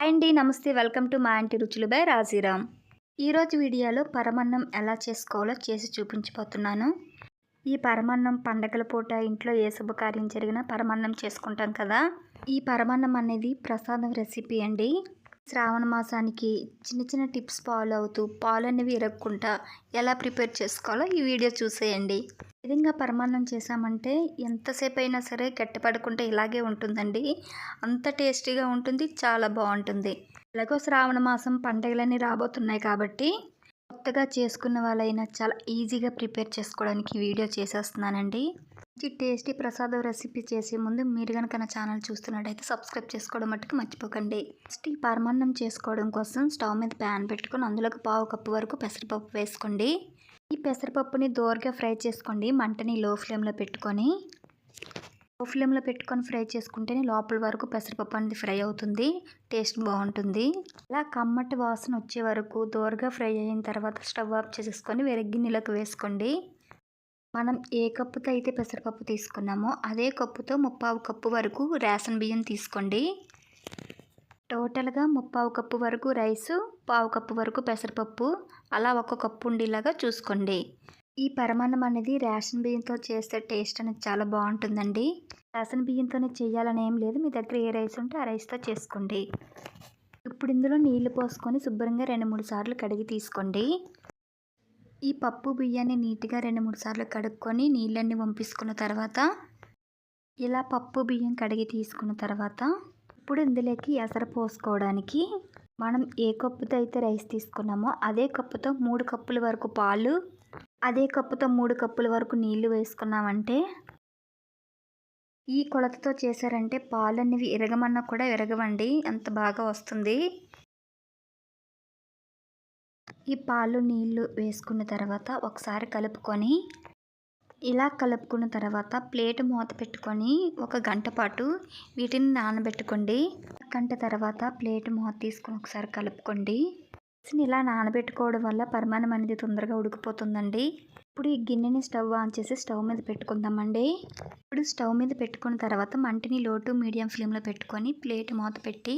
Hi అండి నమస్తే. Welcome to మా ఆంటీ రుచులు బై రాజీరామ్. ఈరోజు వీడియోలో పరమన్నం ఎలా చేసుకోవాలో చేసి చూపించబోతున్నాను. ఈ పరమన్నం పండగల పూట ఇంట్లో ఏ శుభకార్యం జరిగినా పరమన్నం చేసుకుంటాం కదా. ఈ పరమన్నం అనేది ప్రసాదం రెసిపీ అండి. శ్రావణ మాసానికి చిన్న చిన్న టిప్స్ ఫాలో అవుతూ పాలు అనేవి ఇరగకుండా ఎలా ప్రిపేర్ చేసుకోవాలో ఈ వీడియో చూసేయండి. విధంగా పరమాన్నం చేసామంటే ఎంతసేపు అయినా సరే గట్టిపడకుండా ఇలాగే ఉంటుందండి. అంత టేస్టీగా ఉంటుంది చాలా బాగుంటుంది. ఎలాగో శ్రావణ మాసం పండగలన్నీ రాబోతున్నాయి కాబట్టి కొత్తగా చేసుకున్న వాళ్ళైనా చాలా ఈజీగా ప్రిపేర్ చేసుకోవడానికి వీడియో చేసేస్తున్నానండి. మంచి టేస్టీ ప్రసాదం రెసిపీ చేసే ముందు మీరు కనుక నా ఛానల్ చూస్తున్నట్టయితే సబ్స్క్రైబ్ చేసుకోవడం మట్టుకు మర్చిపోకండి. ఫస్ట్ ఈ పరమాన్నం చేసుకోవడం కోసం స్టవ్ మీద ప్యాన్ పెట్టుకొని అందులోకి పావు కప్పు వరకు పెసరపప్పు వేసుకోండి. ఈ పెసరపప్పుని దోరగా ఫ్రై చేసుకోండి. మంటని లో ఫ్లేమ్లో పెట్టుకొని లో ఫ్లేమ్లో పెట్టుకొని ఫ్రై చేసుకుంటేనే లోపల వరకు పెసరపప్పు అనేది ఫ్రై అవుతుంది. టేస్ట్ బాగుంటుంది. ఇలా కమ్మటి వాసన వచ్చే వరకు దోరగా ఫ్రై అయిన తర్వాత స్టవ్ ఆఫ్ చేసేసుకొని వేరే గిన్నెలోకి వేసుకోండి. మనం ఏ కప్పుతో అయితే పెసరపప్పు తీసుకున్నామో అదే కప్పుతో ముప్పావు కప్పు వరకు రేషన్ బియ్యం తీసుకోండి. టోటల్గా ముప్పావు కప్పు వరకు రైసు పావు కప్పు వరకు పెసరపప్పు అలా ఒక కప్పు ఉండేలాగా చూసుకోండి. ఈ పరమాన్నం అనేది రేషన్ బియ్యంతో చేస్తే టేస్ట్ అనేది చాలా బాగుంటుందండి. రేషన్ బియ్యంతోనే చేయాలని ఏం లేదు. మీ దగ్గర ఏ రైస్ ఉంటే ఆ రైస్తో చేసుకోండి. ఇప్పుడు ఇందులో నీళ్ళు పోసుకొని శుభ్రంగా రెండు మూడు సార్లు కడిగి తీసుకోండి. ఈ పప్పు బియ్యాన్ని నీట్గా రెండు మూడు సార్లు కడుక్కొని నీళ్ళన్నీ వంపించుకున్న తర్వాత ఇలా పప్పు బియ్యం కడిగి తీసుకున్న తర్వాత ఇప్పుడు ఇందులోకి ఎసరు పోసుకోవడానికి మనం ఏ కప్పుతో అయితే రైస్ తీసుకున్నామో అదే కప్పుతో మూడు కప్పుల వరకు పాలు అదే కప్పుతో మూడు కప్పుల వరకు నీళ్ళు వేసుకున్నామంటే ఈ కొలతతో చేశారంటే పాలు అనేవి ఇరగమన్నా కూడా విరగవండి అంత బాగా వస్తుంది. ఈ పాలు నీళ్ళు వేసుకున్న తర్వాత ఒకసారి కలుపుకొని ఇలా కలుపుకున్న తర్వాత ప్లేట్ మూత పెట్టుకొని ఒక గంట పాటు వీటిని నానబెట్టుకోండి. గంట తర్వాత ప్లేట్ మూత తీసుకొని ఒకసారి కలుపుకోండి. ఇలా నానబెట్టుకోవడం వల్ల పరిమాణం అనేది తొందరగా ఉడికిపోతుందండి. ఇప్పుడు ఈ గిన్నెని స్టవ్ ఆన్ చేసి స్టవ్ మీద పెట్టుకుందామండి. ఇప్పుడు స్టవ్ మీద పెట్టుకున్న తర్వాత మంటిని లో టు మీడియం ఫ్లేమ్లో పెట్టుకొని ప్లేట్ మూత పెట్టి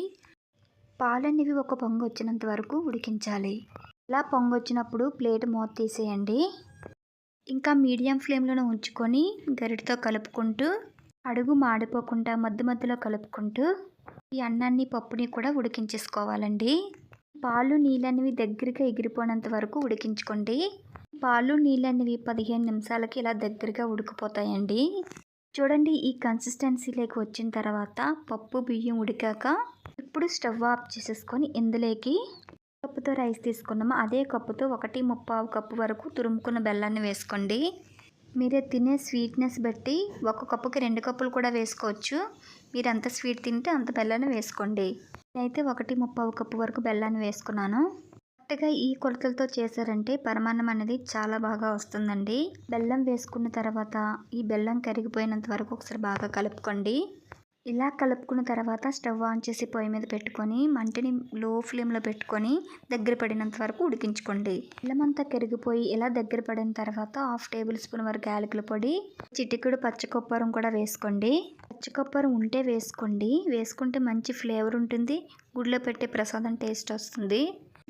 పాలనేవి ఒక పొంగు వచ్చినంత వరకు ఉడికించాలి. ఇలా పొంగొచ్చినప్పుడు ప్లేట్ మూత తీసేయండి. ఇంకా మీడియం ఫ్లేమ్లోనే ఉంచుకొని గరిటతో కలుపుకుంటూ అడుగు మాడిపోకుండా మధ్య మధ్యలో కలుపుకుంటూ ఈ అన్నాన్ని పప్పుని కూడా ఉడికించేసుకోవాలండి. పాలు నీళ్ళనివి దగ్గరగా ఎగిరిపోయినంత వరకు ఉడికించుకోండి. పాలు నీళ్ళనివి పదిహేను నిమిషాలకి ఇలా దగ్గరగా ఉడికిపోతాయండి. చూడండి ఈ కన్సిస్టెన్సీలోకి వచ్చిన తర్వాత పప్పు బియ్యం ఉడికాక ఇప్పుడు స్టవ్ ఆఫ్ చేసేసుకొని ఇందులోకి కప్పుతో రైస్ తీసుకున్నాము? అదే కప్పుతో ఒకటి ముప్పావు కప్పు వరకు తురుముకున్న బెల్లాన్ని వేసుకోండి. మీరే తినే స్వీట్నెస్ బట్టి ఒక కప్పుకి రెండు కప్పులు కూడా వేసుకోవచ్చు. మీరు అంత స్వీట్ తింటే అంత బెల్లాన్ని వేసుకోండి. అయితే ఒకటి ముప్పావు కప్పు వరకు బెల్లాన్ని వేసుకున్నాను. కరెక్ట్గా ఈ కొలతలతో చేశారంటే పరమాన్నం అనేది చాలా బాగా వస్తుందండి. బెల్లం వేసుకున్న తర్వాత ఈ బెల్లం కరిగిపోయినంత వరకు ఒకసారి బాగా కలుపుకోండి. ఇలా కలుపుకున్న తర్వాత స్టవ్ ఆన్ చేసి పొయ్యి మీద పెట్టుకొని మంటని లో ఫ్లేమ్లో పెట్టుకొని దగ్గర పడినంత వరకు ఉడికించుకోండి. బెల్లమంతా కరిగిపోయి ఇలా దగ్గర పడిన తర్వాత హాఫ్ టేబుల్ స్పూన్ వరకు యాలకుల పొడి చిటికుడు పచ్చకొప్పరం కూడా వేసుకోండి. పచ్చకొప్పరం ఉంటే వేసుకోండి. వేసుకుంటే మంచి ఫ్లేవర్ ఉంటుంది. గుడిలో పెట్టే ప్రసాదం టేస్ట్ వస్తుంది.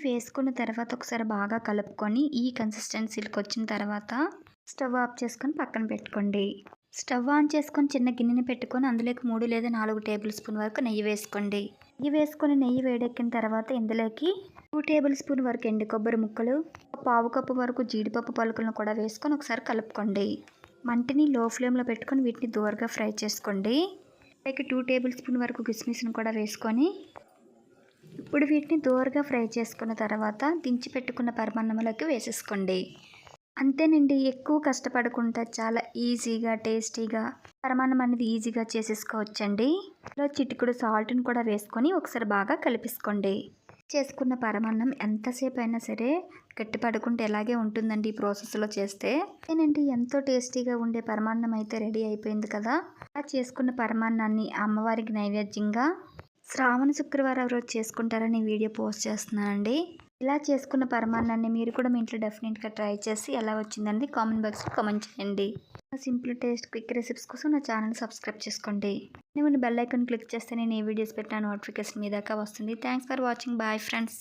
వేసుకున్న తర్వాత ఒకసారి బాగా కలుపుకొని ఈ కన్సిస్టెన్సీకి వచ్చిన తర్వాత స్టవ్ ఆఫ్ చేసుకొని పక్కన పెట్టుకోండి. స్టవ్ ఆన్ చేసుకొని చిన్న గిన్నెని పెట్టుకొని అందులోకి మూడు లేదా నాలుగు టేబుల్ స్పూన్ వరకు నెయ్యి వేసుకోండి. నెయ్యి వేసుకొని నెయ్యి వేడెక్కిన తర్వాత ఇందులోకి టూ టేబుల్ స్పూన్ వరకు ఎండు కొబ్బరి ముక్కలు పావు కప్పు వరకు జీడిపప్పు పలుకులను కూడా వేసుకొని ఒకసారి కలుపుకోండి. మంటిని లో ఫ్లేమ్లో పెట్టుకొని వీటిని దూరగా ఫ్రై చేసుకోండి. పైకి టూ టేబుల్ స్పూన్ వరకు కిస్మిస్ని కూడా వేసుకొని ఇప్పుడు వీటిని దూరగా ఫ్రై చేసుకున్న తర్వాత దించి పెట్టుకున్న పరిమాణంలోకి వేసేసుకోండి. అంతేనండి ఎక్కువ కష్టపడకుండా చాలా ఈజీగా టేస్టీగా పరమాన్నం అనేది ఈజీగా చేసేసుకోవచ్చండి. ఇలా చిటికుడు సాల్ట్ని కూడా వేసుకొని ఒకసారి బాగా కలిపేసుకోండి. చేసుకున్న పరమాన్నం ఎంతసేపు అయినా సరే గట్టి పడుకుంటే ఎలాగే ఉంటుందండి ఈ ప్రాసెస్లో చేస్తే? నేనండి ఎంతో టేస్టీగా ఉండే పరమాన్నం అయితే రెడీ అయిపోయింది కదా? అలా చేసుకున్న పరమాన్నాన్ని అమ్మవారికి నైవేద్యంగా శ్రావణ శుక్రవారం రోజు చేసుకుంటారని వీడియో పోస్ట్ చేస్తున్నానండి. ఇలా చేసుకున్న పరమాన్నాన్ని మీరు కూడా మీ ఇంట్లో డెఫినెట్గా ట్రై చేసి ఎలా వచ్చిందని కామెంట్ బాక్స్లో కామెంట్ చేయండి. సింపుల్ టేస్ట్ క్విక్ రెసిపీస్ కోసం నా ఛానల్ సబ్స్క్రైబ్ చేసుకోండి. నేను బెల్ ఐకాన్ క్లిక్ చేస్తే నేను ఏ వీడియోస్ పెట్టిన నోటిఫికేషన్ మీ దాకా వస్తుంది. Thanks for watching. Bye friends.